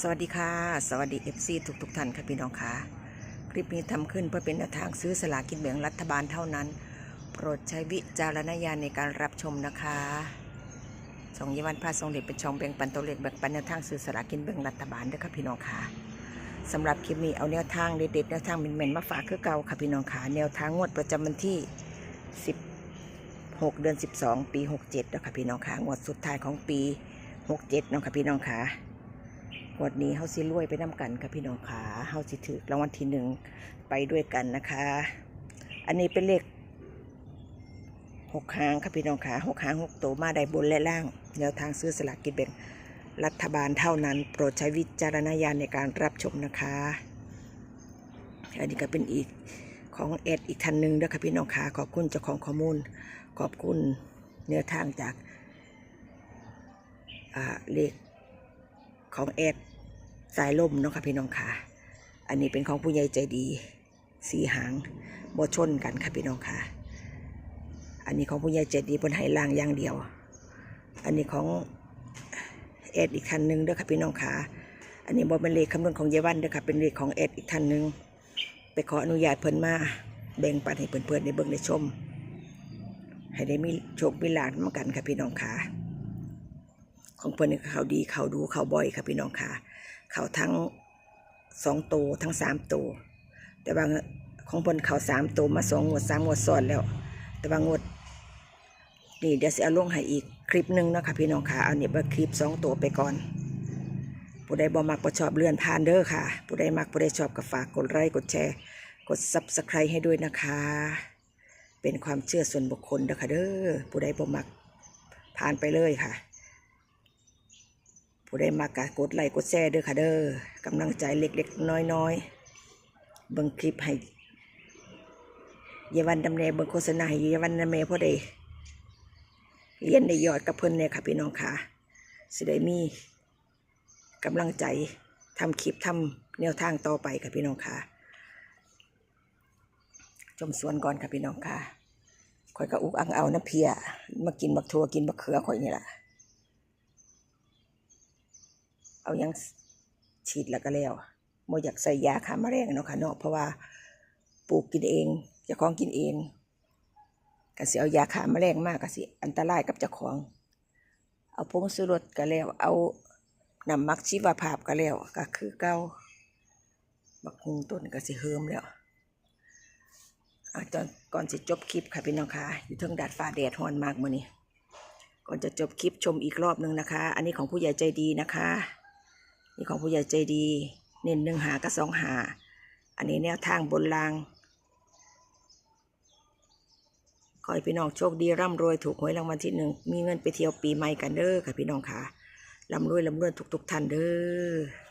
สวัสดีค่ะ สวัสดี FC ทุกทุกท่านค่ะพี่น้องค่ะ คลิปนี้ทำขึ้นเพื่อเป็นแนวทางซื้อสลากินแบ่งรัฐบาลเท่านั้น โปรดใช้วิจารณญาณในการรับชมนะคะช่องยวันพาทรงเด็จเป็นช่องแบ่งปันตัวเลขแบ่งปันแนวทางซื้อสลากินแบ่งรัฐบาลด้วยค่ะพี่น้องค่ะสำหรับคลิปนี้เอาแนวทางเด็ดๆแนวทางเม่นๆมาฝากคือเก่าค่ะพี่น้องค่ะแนวทางงวดประจำวันที่ 16 เดือน 12 ปี 67นะคะพี่น้องค่ะงวดสุดท้ายของปี 67เนาะค่ะพี่น้องค่ะ งวดนี้เฮาสิรวยไปน้ำกันค่ะพี่น้องขาเฮาสิถือรางวัลที่หนึ่งไปด้วยกันนะคะ อันนี้เป็นเลขหกหางค่ะพี่น้องขาหกหางหกตัวมาได้บนและล่างแนวทางซื้อสลากกินแบ่งรัฐบาลเท่านั้น โปรดใช้วิจารณญาณในการรับชมนะคะ อันนี้ก็เป็นอีกของแอดอีกท่านหนึ่งด้วยค่ะพี่น้องขาขอบคุณเจ้าของข้อมูล ขอบคุณแนวทางจากเลขของแอด สายลมเนาะค่ะพี่น้องค่ะ อันนี้เป็นของผู้ใหญ่ใจดีสีหางบชนกันค่ะพี่น้องค่ะ อันนี้ของผู้ใหญ่ใจดีบนไหล่างอย่างเดียว อันนี้ของแอดอีกท่านหนึ่งเด้อค่ะพี่น้องค่ะ อันนี้บอเป็นเลขคำนวณของยายวันเด้อค่ะเป็นเลขของแอดอีกท่านหนึ่งไปขออนุญาตเพิ่นมาแบ่งปันให้เพื่อนๆได้เบิ่งได้ชม ให้ได้มีโชคมีลาภมากันค่ะพี่น้องค่ะ ของเพิ่นนี่ก็เขาดีเขาดูเขาบ่อยค่ะพี่น้องค่ะ เขาทั้งสองตัวทั้งสามตัวแต่บางของเพิ่นเขาสามตัวมาสองงวดสามงวดซ้อนแล้ว แต่บางงวดนี่เดี๋ยวสิเอาลงให้อีกคลิปหนึ่งนะคะพี่น้องค่ะเอาเนี่ยมาคลิปสองตัวไปก่อน ผู้ใดบ่มักบ่ชอบเลื่อนผ่านเด้อค่ะ ผู้ใดมักผู้ใดชอบก็ฝากกดไลค์กดแชร์ กด subscribe ให้ด้วยนะคะ เป็นความเชื่อส่วนบุคคลเด้อค่ะเด้อผู้ใดบ่มักผ่านไปเลยค่ะ ผู้ใดมากะกดไลค์กดแชร์เด้อค่ะเด้อกำลังใจเล็กๆน้อยๆเบิ่งคลิปให้เยาวันดำเนเบิ่งโฆษณาให้เยาวันดำเนพ่อด้เรียนได้ยอดกับเพิ่นเนี่ยค่ะพี่น้องค่ะสิได้มีกำลังใจทำคลิปทำแนวทางต่อไปค่ะพี่น้องค่ะชมสวนก่อนค่ะพี่น้องค่ะข่อยก็อุกอังเอาน้ำเพียมากินบักทัวกินบักเขือข่อยนี่แหละ เอายังฉีดแล้วก็แล้วโมอยากใส่ยาฆ่าแมลงเนาะค่ะเนาะเพราะว่าปลูกกินเองเจ้าของกินเองก็สิเอายาฆ่าแมลงมากก็สิอันตรายกับเจ้าของ เอาผงสุรสก็แล้ว เอาน้ำมักชีวภาพก็แล้วก็คือเก่าบักฮุงต้นก็สิเฮิมแล้วอะตอนก่อนสิจบคลิปค่ะพี่น้องค่ะอยู่เทิงดาดฟ้าแดดฮอนมากมื้อนี้ก่อนจะจบคลิปชมอีกรอบนึงนะคะ อันนี้ของผู้ใหญ่ใจดีนะคะ นี่ของผู้ใหญ่ใจดี เน้นหนึ่งหากับสองหา อันนี้แนวทางบนรางขอให้พี่น้องโชคดีร่ำรวยถูกหวยรางวัลที่หนึ่งมีเงินไปเที่ยวปีใหม่กันเด้อค่ะพี่น้องค่ะร่ำรวยร่ำรวยทุกๆท่านเด้อ